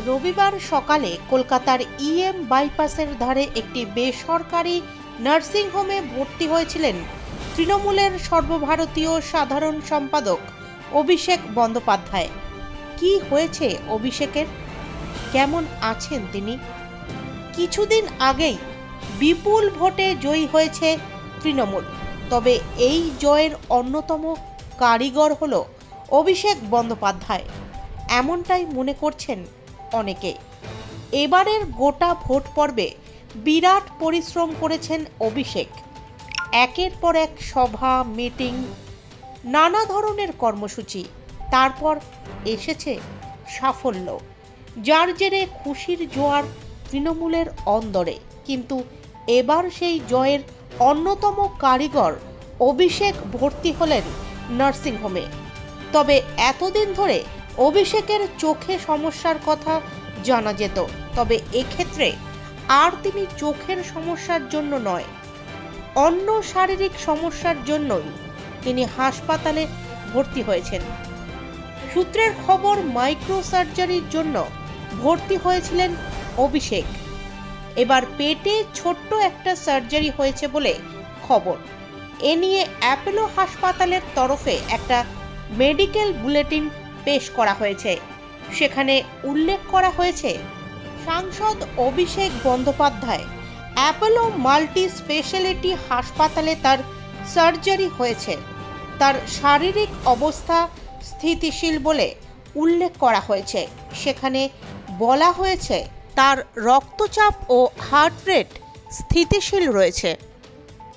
রবিবার সকালে কলকাতার ইএম বাইপাসের ধারে একটি বেসরকারি নার্সিংহোমে ভর্তি হয়েছিলেন তৃণমূলের সর্বভারতীয় সাধারণ সম্পাদক অভিষেক বন্দ্যোপাধ্যায়। কি হয়েছে অভিষেকের? কেমন আছেন তিনি? কিছুদিন আগেই বিপুল ভোটে জয়ী হয়েছে তৃণমূল, তবে এই জয়ের অন্যতম কারিগর হল অভিষেক বন্দ্যোপাধ্যায়। এমনটাই মনে করছেন অনেকে এবারের গোটা ভোট পর্বে বিরাট পরিশ্রম করেছেন অভিষেক। একের পর এক সভা, মিটিং, নানা ধরনের কর্মসূচি। তারপর এসেছে সাফল্য, যার জেরে খুশির জোয়ার তৃণমূলের অন্দরে। কিন্তু এবার সেই জয়ের অন্যতম কারিগর অভিষেক ভর্তি হলেন নার্সিংহোমে। তবে এতদিন ধরে অভিষেকের চোখে সমস্যার কথা জানা যেত, তবে এক্ষেত্রে আর তিনি চোখের সমস্যার জন্য নয়, অন্য শারীরিক সমস্যার জন্যই তিনি হাসপাতালে ভর্তি হয়েছেন। সূত্রের খবর মাইক্রো সার্জারির জন্য ভর্তি হয়েছিলেন অভিষেক। এবার পেটে ছোট্ট একটা সার্জারি হয়েছে বলে খবর। এ নিয়ে অ্যাপোলো হাসপাতালের তরফে একটা মেডিকেল বুলেটিন পেশ করা হয়েছে। সেখানে উল্লেখ করা হয়েছে, সাংসদ Abhishek Bandyopadhyay Apollo multi speciality হাসপাতালে তার সার্জারি হয়েছে। তার শারীরিক অবস্থা স্থিতিশীল বলে উল্লেখ করা হয়েছে। সেখানে বলা হয়েছে, তার রক্তচাপ ও হার্ট রেট স্থিতিশীল রয়েছে।